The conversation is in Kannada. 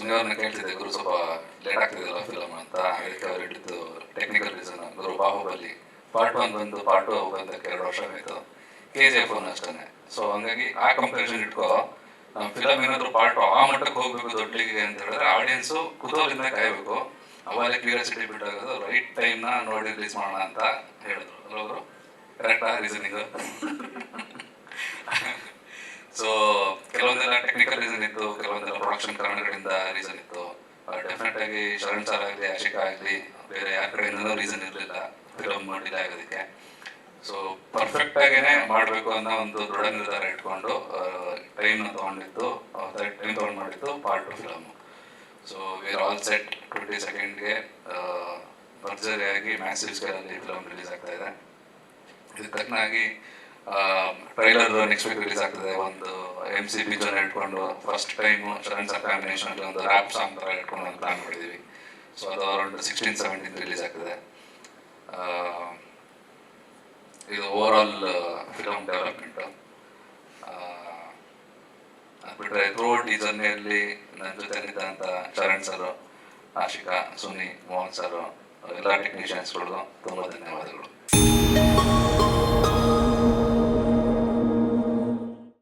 ಅವ್ರನ್ನ ಕೇಳ್ತಿದ್ದೆ, ಗುರು ಸ್ವಲ್ಪ ಲೇಟ್ ಆಗ್ತಿದೆಯಲ್ಲ ಫಿಲಮ್ ಅಂತ. ಅದಕ್ಕೆ ಅವ್ರು ಹೇಳಿದ್ದು ಟೆಕ್ನಿಕಲ್ ರೀಸನ್ ಗುರು ಬಾಹುಬಲಿ ಪಾರ್ಟ್ ಒನ್ ಬಂದು ಪಾರ್ಟ್ ಟು ಬಂದಕ್ಕೆ ಎರಡು ವರ್ಷ ಆಯ್ತು. ಕೆ ಜಿ ಎಫ್ ಒನ್ ಅಷ್ಟೇ ಸೊ ಹಂಗಾಗಿ ಆ ಕಂಪ್ಯಾರಿಸನ್ ಇಟ್ಕೋ. ನಮ್ಮ ಫಿಲಮ್ ಏನಾದ್ರು ಪಾರ್ಟ್ ಆ ಮಟ್ಟಕ್ಕೆ ಹೋಗ್ಬೇಕು ದೊಡ್ಡಲಿಗೆ ಅಂತ ಹೇಳಿದ್ರೆ ಆಡಿಯನ್ಸು ಕುತೂಹಲದಿಂದ ಕಾಯಬೇಕು. ಅವಾಗ ಕ್ಯೂರಿಯಾಸಿಟಿ ಬಿಟ್ಟಾಗೋದು ರೈಟ್ ಟೈಮ್ನ ನೋಡಿ ರಿಲೀಸ್ ಮಾಡೋಣ ಅಂತ ಹೇಳಿದ್ರು. ಅಲ್ಲವರು ಕರೆಕ್ಟಾ ರೀಸನಿಂಗ್ ಸೊ ಕೆಲವೊಂದೆಲ್ಲ ಟೆಕ್ನಿಕಲ್ ರೀಸನ್ ಇತ್ತು ಪ್ರೊಡಕ್ಷನ್ ಕಾರಣಗಳಿಂದ ರೀಸನ್ ಇತ್ತು. ಡೆಫಿನೆಟ್ ಆಗಿ ಶರಣ್ ಸರ್ ಆಗಲಿ ಆಶಿಕಾ ಆಗಲಿ, ಬೇರೆ ಯಾರ ಕಡೆಯಿಂದ ರೀಸನ್ ಇರಲಿಲ್ಲ. ಫಿಲಮ್ ಡಿಲೇ ಆಗೋದಕ್ಕೆ. ಸೊ ಪರ್ಫೆಕ್ಟ್ ಆಗೇನೆ ಮಾಡಬೇಕು ಅನ್ನೋ ಒಂದು ದೃಢ ನಿರ್ಧಾರ ಇಟ್ಕೊಂಡು ಟೈಮ್ ತಗೊಂಡಿತ್ತು ಟೈಮ್ ತಗೊಂಡ್ ಮಾಡಿತ್ತು part two film so we are all set twenty ಸೆಕೆಂಡ್ಗೆ ಭರ್ಜರಿಯಾಗಿ ಮ್ಯಾಸಿವ್ ಸ್ಕೇಲಲ್ಲಿ ಫಿಲಮ್ ರಿಲೀಸ್ ಆಗ್ತಾ ಇದೆ. ಇದಕ್ಕೆ ತಕ್ಕನಾಗಿ ಟ್ರೈಲರ್ ನೆಕ್ಸ್ಟ್ ವೀಕ್ ರಿಲೀಸ್ ಆಗ್ತದೆ. ಒಂದು ಎಂ ಸಿ ಪಿಕ್ಚರ್ ಇಟ್ಕೊಂಡು first time Sharan sir combination ಒಂದು ರ್ಯಾಪ್ ಸಾಂಗ್ ತರ ಇಟ್ಕೊಂಡು ಒಂದು ಪ್ಲಾನ್ ಮಾಡಿದೀವಿ. ಸೊ ಅದು ಅರೌಂಡ್ ಸಿಕ್ಸ್ಟೀನ್ ಸೆವೆಂಟೀನ್ ರಿಲೀಸ್ ಆಗ್ತದೆ. ಇದು ಓವರ್ ಆಲ್ ಫಿಲಮ್ ಡೆವಲಪ್ಮೆಂಟ್ ಬಿಟ್ರೆ ಥ್ರೋ ಈ ಜರ್ನಿಯಲ್ಲಿ ನನ್ನ ಜೊತೆ ನಿಂತ ಚರಣ್ ಸರ್ ಆಶಿಕಾ, ಸುನಿ, ಮೋಹನ್ ಸರ್ ಎಲ್ಲ ಟೆಕ್ನಿಷಿಯನ್ಸ್ಗಳು ತುಂಬ ಧನ್ಯವಾದಗಳು.